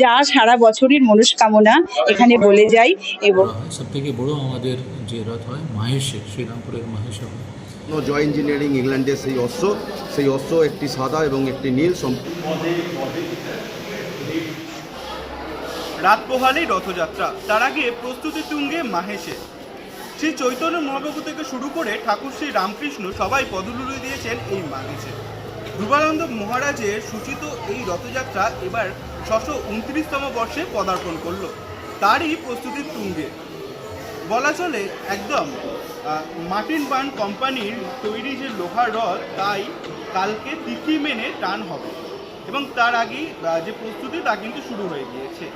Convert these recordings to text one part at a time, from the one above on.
যা সারা বছরের মনস্কামনা এখানে বলে যাই এবং সব থেকে বড় আমাদের যে রথ হয় মাহেশে শ্রীরামপুরের মাহেশে জয় ইঞ্জিনিয়ারিং ইংল্যান্ডের সেই অস্ত্র সেই অস্ত্র একটি সাদা এবং একটি নীল সম্পূর্ণ রাত পোহালেই রথযাত্রা তার আগে প্রস্তুতি তুঙ্গে মাহেশে। শ্রী চৈতন্য মহাপ্রভু থেকে শুরু করে ঠাকুর শ্রী রামকৃষ্ণ সবাই পদলুলি দিয়েছেন এই মাহেশে ধ্রুবানন্দ মহারাজের সূচিত এই রথযাত্রা এবার ছশো উনত্রিশতম বর্ষে পদার্পণ করল। তারই প্রস্তুতির তুঙ্গে। বলা চলে, একদম মার্টিন বান কোম্পানির তৈরি যে লোহার রথ তাই কালকে তিথি মেনে টান হবে এবং তার আগেই যে প্রস্তুতি, তা কিন্তু শুরু হয়ে গিয়েছে।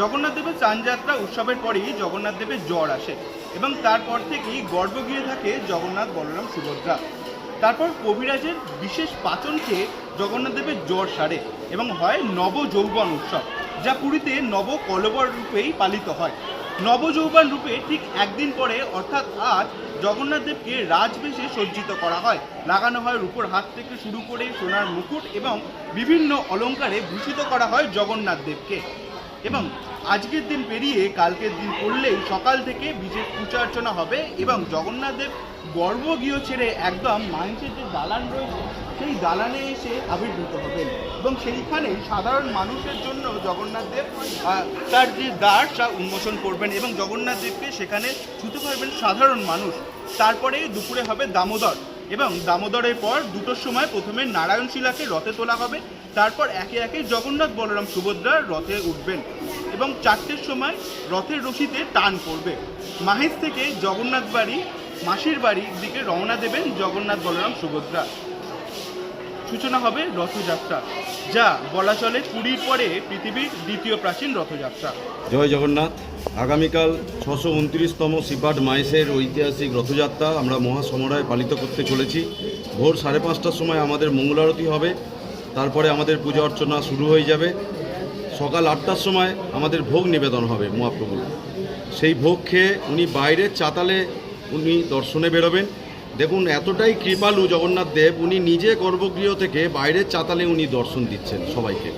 জগন্নাথ দেবের চানযাত্রা উৎসবের পরেই জগন্নাথ দেবের জ্বর আসে এবং তারপর থেকেই গর্ব গিয়ে থাকে জগন্নাথ বলরাম সুভদ্রা। তারপর কবিরাজের বিশেষ পাচন খেয়ে জগন্নাথ দেবের জ্বর সারে এবং হয় নব যৌবন উৎসব, যা পুরীতে নব কলবর রূপেই পালিত হয়। নবযৌবন রূপে ঠিক একদিন পরে, অর্থাৎ আজ জগন্নাথ দেবকে রাজবেশে সজ্জিত করা হয়। লাগানো হয় রূপোর হাত থেকে শুরু করে সোনার মুকুট এবং বিভিন্ন অলংকারে ভূষিত করা হয় জগন্নাথ দেবকে এবং আজকের দিন পেরিয়ে কালকের দিন পড়লেই সকাল থেকে বিশেষ পূজা অর্চনা হবে এবং জগন্নাথ দেব গর্ভগৃহ ছেড়ে একদম মানুষের যে দালান রয়েছে, সেই দালানে এসে আবির্ভূত হবেন। এবং সেইখানে সাধারণ মানুষের জন্য জগন্নাথ দেব তার যে দ্বার, তা উন্মোচন করবেন এবং জগন্নাথ দেবকে সেখানে ছুতে পারবেন সাধারণ মানুষ। তারপরে দুপুরে হবে দামোদর এবং দামোদরের পর দুটোর সময় প্রথমে নারায়ণ শিলাকে রথে তোলা হবে। তারপর একে একে জগন্নাথ বলরাম সুভদ্রা রথে উঠবেন এবং চারটের সময় রথের রশিতে টান পড়বে। মাহেশ থেকে জগন্নাথ বাড়ি মাসির বাড়ির দিকে রওনা দেবেন জগন্নাথ বলরাম সুভদ্রা। সূচনা হবে রথযাত্রা, যা বলা চলে পুরীর পরে পৃথিবীর দ্বিতীয় প্রাচীন রথযাত্রা। জয় জগন্নাথ। আগামীকাল ছশো উনত্রিশতম সিপাট মাইসের ঐতিহাসিক রথযাত্রা আমরা মহাসমরায় পালিত করতে চলেছি। ভোর সাড়ে পাঁচটার সময় আমাদের মঙ্গলারতি হবে। তারপরে আমাদের পূজা অর্চনা শুরু হয়ে যাবে। সকাল আটটার সময় আমাদের ভোগ নিবেদন হবে মহাপ্রভুর। সেই ভোগ খেয়ে উনি বাইরের চাতালে উনি দর্শনে বেরোবেন। দেখুন, এতটাই কৃপালু জগন্নাথ দেব, উনি নিজে গর্ভগৃহ থেকে বাইরের চাতালে উনি দর্শন দিচ্ছেন সবাইকে।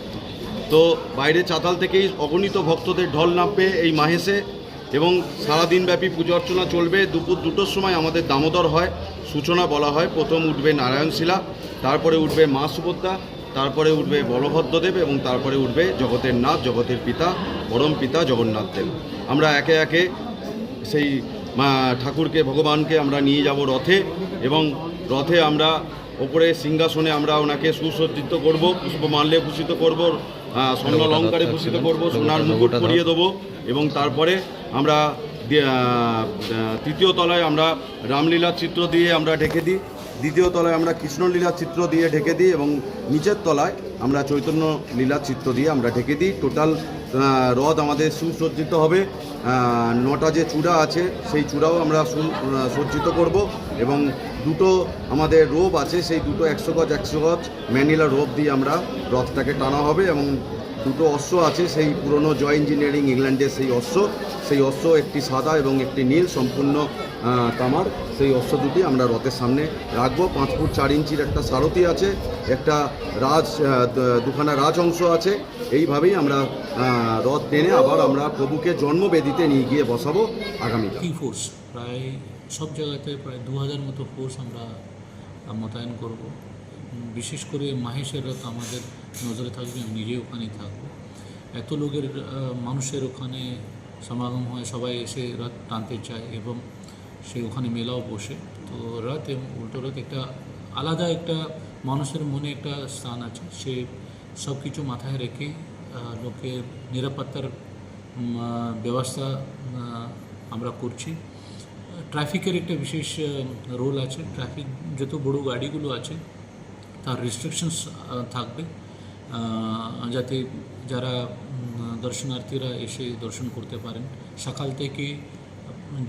তো বাইরে চাতাল থেকেই অগণিত ভক্তদের ঢল নামবে এই মাহেশে এবং সারাদিনব্যাপী পুজো অর্চনা চলবে। দুপুর দুটোর সময় আমাদের দামোদর হয়, সূচনা বলা হয়। প্রথম উঠবে নারায়ণশিলা, তারপরে উঠবে মা সুভদ্রা, তারপরে উঠবে বলভদ্রদেব এবং তারপরে উঠবে জগতের নাথ, জগতের পিতা, পরম পিতা জগন্নাথ দেব। আমরা একে একে সেই ঠাকুরকে ভগবানকে আমরা নিয়ে যাব রথে এবং রথে আমরা ওপরে সিংহাসনে আমরা ওনাকে সুসজ্জিত করব পুষ্পমাল্যে ভূষিত করব স্বর্ণ অলঙ্কারে ভূষিত করব সোনার মুকুট পরিয়ে দেবো এবং তারপরে আমরা তৃতীয় তলায় আমরা রামলীলার চিত্র দিয়ে আমরা ঢেকে দিই দ্বিতীয় তলায় আমরা কৃষ্ণলীলার চিত্র দিয়ে ঢেকে দিই এবং নিচের তলায় আমরা চৈতন্য লীলার চিত্র দিয়ে আমরা ঢেকে দিই টোটাল রথ আমাদের সুসজ্জিত হবে। নটা যে চূড়া আছে, সেই চূড়াও আমরা সজ্জিত করব এবং দুটো আমাদের রোপ আছে, সেই দুটো একশো গজ একশো গজ ম্যানিলা রোপ দিয়ে আমরা রথটাকে টানা হবে এবং দুটো অশ্ব আছে, সেই পুরনো জয় ইঞ্জিনিয়ারিং ইংল্যান্ডের সেই অশ্ব। সেই অশ্ব একটি সাদা এবং একটি নীল সম্পূর্ণ তামার। সেই অশ্ব দুটি আমরা রথের সামনে রাখব। পাঁচ ফুট চার ইঞ্চির একটা সারথি আছে, একটা রাজ দুখানা রাজ অংশ আছে। এইভাবেই আমরা রথ টেনে আবার আমরা প্রভুকে জন্মবেদিতে নিয়ে গিয়ে বসাবো আগামীকাল। কি ফোর্স প্রায় সব জায়গাতে প্রায় দু হাজার মতো ফোর্স আমরা মোতায়েন করব। বিশেষ করে মাহেশের রথ আমাদের নজরে থাকবে, আমি নিজে ওখানেই থাকব। এত লোকের মানুষের ওখানে সমাগম হয়, সবাই এসে রথ টানতে চায় এবং সে ওখানে মেলাও বসে। তো রথ এবং উল্টো রথ একটা আলাদা একটা মানুষের মনে একটা স্থান আছে। সে সব কিছু মাথায় রেখে লোকে নিরাপত্তার ব্যবস্থা আমরা করছি। ট্রাফিকের একটা বিশেষ রোল আছে। ট্রাফিক যত বড় গাড়িগুলো আছে তার রেস্ট্রিকশনস থাকবে। যাতে যারা দর্শনার্থীরা এসে দর্শন করতে পারেন। সকাল থেকে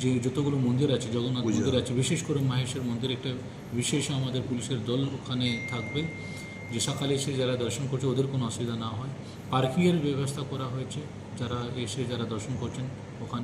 যে যতগুলো মন্দির আছে জগন্নাথ মন্দির আছে বিশেষ করে মাহেশের মন্দির একটা বিশেষ আমাদের পুলিশের দল ওখানে থাকবে। যে সকালে এসে যারা দর্শন করছে, ওদের কোনো অসুবিধা না হয়। পার্কিংয়ের ব্যবস্থা করা হয়েছে, যারা এসে যারা দর্শন করছেন, ওখানে